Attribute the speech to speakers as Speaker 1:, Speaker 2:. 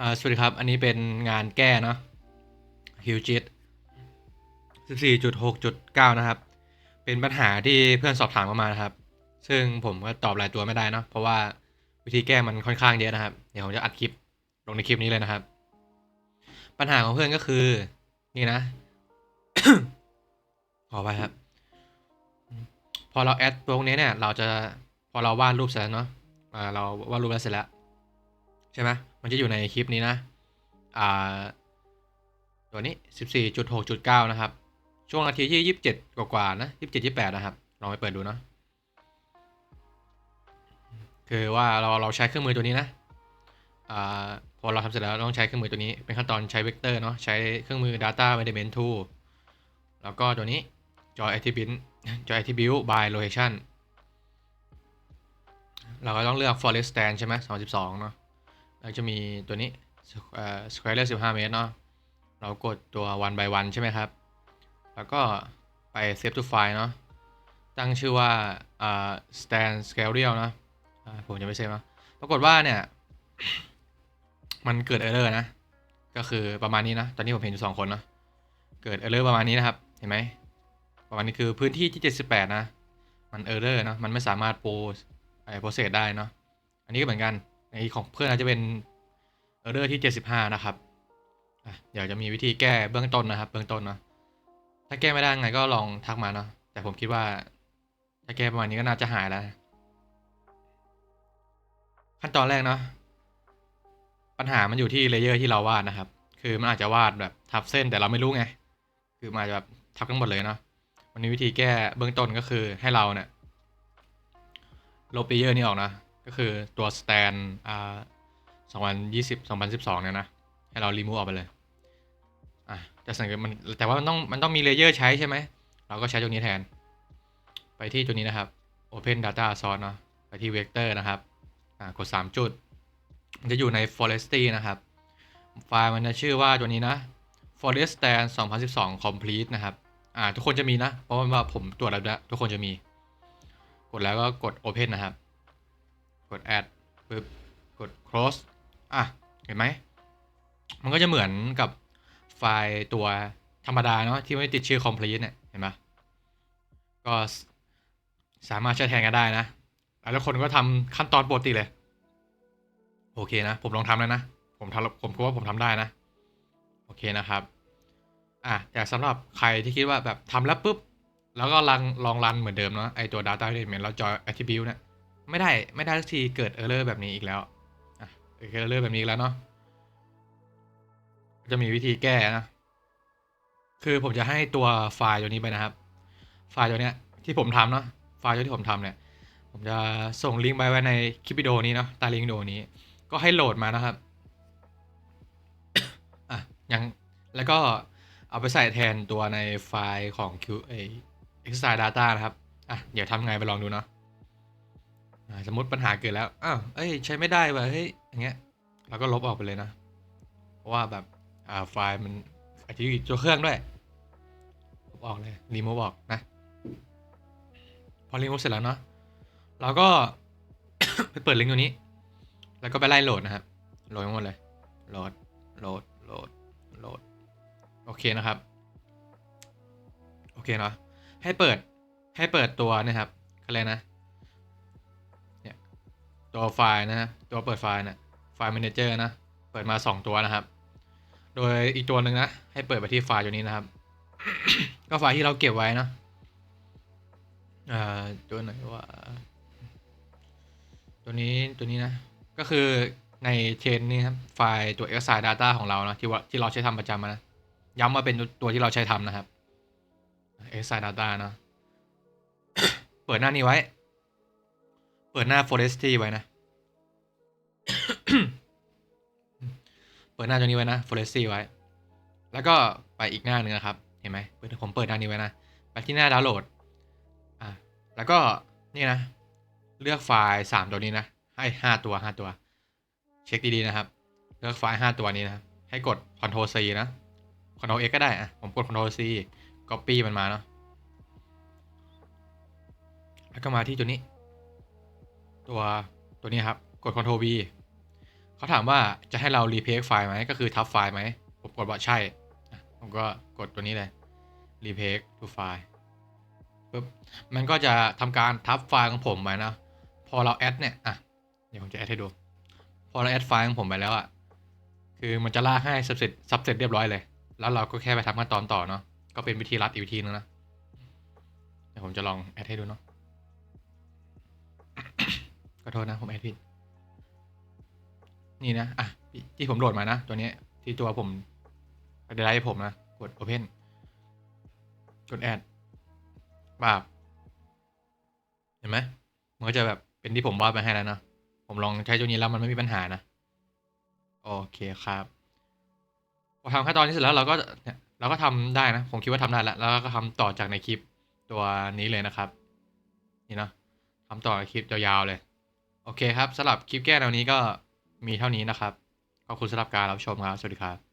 Speaker 1: อ่าสวัสดีครับ อันนี้เป็นงานแก้เนาะฮิวจิต14.6.9 นะครับ เป็นปัญหาที่เพื่อนสอบถามเข้ามานะครับ ซึ่งผมก็ตอบรายตัวไม่ได้เนาะเพราะว่าวิธีแก้มันค่อนข้างเยอะนะครับ เดี๋ยวผมจะอัดคลิปลงในคลิปนี้เลยนะครับ ปัญหาของเพื่อนก็คือ นี่นะ ขอไปครับ พอเราแอดตัวพวกนี้เนี่ย เราจะพอเราวาดรูปเสร็จแล้วเนาะเราวาดรูปแล้วเสร็จแล้ว ใช่ไหมมันจะอยู่ในคลิปนี้นะ อ่า ตัวนี้ 14.6.9 นะครับ ช่วงนาทีที่ 27 กว่าๆนะ 27 28 นะครับ ลองไปเปิดดูเนาะ คือว่าเราเราใช้เครื่องมือตัวนี้นะ อ่า พอเราทำเสร็จแล้วต้องใช้เครื่องมือตัวนี้ เป็นขั้นตอนใช้เวกเตอร์เนาะ ใช้เครื่องมือ data management tool แล้วก็ตัวนี้ joy attribute joy attribute by location เราก็ต้องเลือก forest stand ใช่ไหม32เนาะ แล้วจะมีตัวนี้เอ่อ square เ15เมตรเนาะเรากดตัว one by one ใช่ไหมครับ แล้วก็ไป save to file เนาะตั้งชื่อว่าอ่า stand scale เนาะผมจะไม่เซฟนะปรากฏว่าเนี่ย มันเกิด error นะ ก็คือประมาณนี้นะ ตอนนี้ผมเห็นอยู่สองคนเนาะเกิด error ประมาณนี้นะครับ เห็นไหมประมาณนี้คือพื้นที่ที่ 78 นะ มัน error เนาะมันไม่สามารถโปรไอ้ process ได้เนาะอันนี้ก็เหมือนกัน ของเพื่อนอาจจะเป็น error ที่ 75 นะครับอะเดี๋ยวจะมีวิธีแก้เบื้องต้นนะครับ เบื้องต้นเนาะถ้าแก้ไม่ได้ไงก็ลองทักมาเนาะแต่ผมคิดว่า ถ้าแก้ประมาณนี้ก็น่าจะหายแล้ว ขั้นตอนแรกเนาะปัญหามันอยู่ที่เลเยอร์ที่เราวาดนะครับ คือมันอาจจะวาดแบบทับเส้นแต่เราไม่รู้ไง คือมันอาจจะแบบทับทั้งหมดเลยเนาะวันนี้วิธีแก้เบื้องต้นก็คือให้เราเนี่ยลบเลเยอร์นี้ออกนะ ก็คือตัว stand อ่า2020 2012เนี่ยนะ ให้เรา remove ออกไปเลยอะจะสังเกตมันแต่ว่ามันต้องมันต้องมีเลเยอร์ใช้ใช่ไหม เราก็ใช้ตัวนี้แทน ไปที่ตัวนี้นะครับ open data source เนาะไปที่ vector นะครับอ่ากด 3 จุด มันจะอยู่ใน forestry นะครับ ไฟล์มันจะชื่อว่าตัวนี้นะ forest stand 2012 complete นะครับอ่าทุกคนจะมีนะ เพราะว่าผมตรวจแล้วนะทุกคนจะมี กดแล้วก็กด open นะครับ กด add ปึ๊บกด close อะ เห็นไหม มันก็จะเหมือนกับไฟล์ตัวธรรมดาเนาะที่ไม่ติดชื่อ complete เนี่ย เห็นไหมก็สามารถใช้แทนกันได้นะ แล้วคนก็ทำขั้นตอนปกติเลย โอเคนะ ผมลองทำแล้วนะ ผมทำผมก็ว่าผมทำได้นะ โอเคนะครับ อะ แต่สำหรับใครที่คิดว่าแบบทำแล้วปุ๊บ แล้วก็ลังลองรันเหมือนเดิมเนาะไอตัว data management แล้ว joy attribute เนี่ย ไม่ได้ไม่ได้สักทีเกิด error แบบนี้อีกแล้วอะเกิด error แบบนี้อีกแล้วเนาะจะมีวิธีแก้นะ คือผมจะให้ตัวไฟล์ตัวนี้ไปนะครับ ไฟล์ตัวเนี้ยที่ผมทำเนาะ ไฟล์ตัวที่ผมทำเนี่ย ผมจะส่งลิงก์ไปไว้ในคลิปวิดีโอนี้เนาะ ใต้ลิงก์วิดีโอนี้ ก็ให้โหลดมานะครับ อะยังแล้วก็เอาไปใส่แทนตัวในไฟล์ของ Q เอ exercise data นะครับ อะ เดี๋ยวทำไงไปลองดูเนาะ สมมติปัญหาเกิดแล้ว อ้าว เอ้ย ใช้ไม่ได้ว่ะ เฮ้ย อย่างเงี้ย เราก็ลบออกไปเลยนะ เพราะว่าแบบ อ่า ไฟล์มันอาจจะอยู่ตัวเครื่องด้วย ลบออกเลย รีโมฟออกนะ พอรีโมฟเสร็จแล้วเนาะ เราก็ไปเปิดลิงก์ตัวนี้ แล้วก็ไปไล่โหลดนะครับ โหลดทั้งหมดเลย โหลด โหลด โหลด โหลด โอเคนะครับ โอเคเนาะ ให้เปิด ให้เปิดตัวนะครับอะไรนะเนี่ย ตัวไฟล์นะฮะตัวเปิดไฟล์นะไฟล์ manager นะ เปิดมา 2 ตัวนะครับ โดยอีกตัวหนึ่งนะ ให้เปิดไปที่ไฟล์ตัวนี้นะครับ ก็ไฟล์ที่เราเก็บไว้นะอ่าตัวไหนว่า ตัวนี้ตัวนี้นะ ก็คือในเชนนี้ครับไฟล์ตัว exercise data ของเรานะที่ว่าที่เราใช้ทำประจำนะ ย้ำมาเป็นตัวที่เราใช้ทำนะครับ exercise data นะ เปิดหน้านี้ไว้ เปิดหน้า forestry ไว้นะ เปิดหน้าตัวนี้ไว้นะ forestry ไว้ แล้วก็ไปอีกหน้าหนึ่งนะครับ เห็นไหมผมเปิดหน้านี้ไว้นะ ไปที่หน้าดาวน์โหลด อะ แล้วก็นี่นะ เลือกไฟล์สามตัวนี้นะ ให้ห้าตัวห้าตัว เช็คดีๆนะครับ เลือกไฟล์ห้าตัวนี้นะ ให้กด Ctrl C นะ Ctrl X ก็ได้ อะ ผมกด Ctrl C Copy มันมาเนาะ แล้วก็มาที่ตัวนี้ ตัวตัวนี้ครับ กด Ctrl V เขาถามว่าจะให้เรารีเพคไฟล์ไหมก็คือทับไฟล์ไหมผมกดว่าใช่ ผมก็กดตัวนี้เลยรีเพค to ไฟล์ปุ๊บมันก็จะทำการทับไฟล์ของผมไปนะ พอเราแอดเนี่ยอะเดี๋ยวผมจะแอดให้ดู พอเราแอดไฟล์ของผมไปแล้วอะคือมันจะลากให้ซับเสร็จซับเสร็จเรียบร้อยเลย แล้วเราก็แค่ไปทำขั้นตอนต่อเนาะก็เป็นวิธีรัดอีกวิธีนึงนะเดี๋ยวผมจะลองแอดให้ดูเนาะขอโทษนะผมแอดผิด นี่นะ อะ ที่ผมโหลดมานะ ตัวนี้ที่ตัวผมไปไลฟ์ผมนะ กด Open กดแอดบาบเห็นไหมมันก็จะแบบเป็นที่ผมวาดไปให้แล้วนะผมลองใช้ตัวนี้แล้วมันไม่มีปัญหานะ โอเคครับ พอทำขั้นตอนนี้เสร็จแล้วเราก็เนี่ยเราก็ทำได้นะ ผมคิดว่าทำได้แล้วแล้วก็ทำต่อจากในคลิปตัวนี้เลยนะครับ นี่เนาะทำต่อคลิปยาวๆเลย โอเคครับสำหรับคลิปแก้แนวนี้ก็ มีเท่านี้นะครับ ขอบคุณสำหรับการรับชมครับ สวัสดีครับ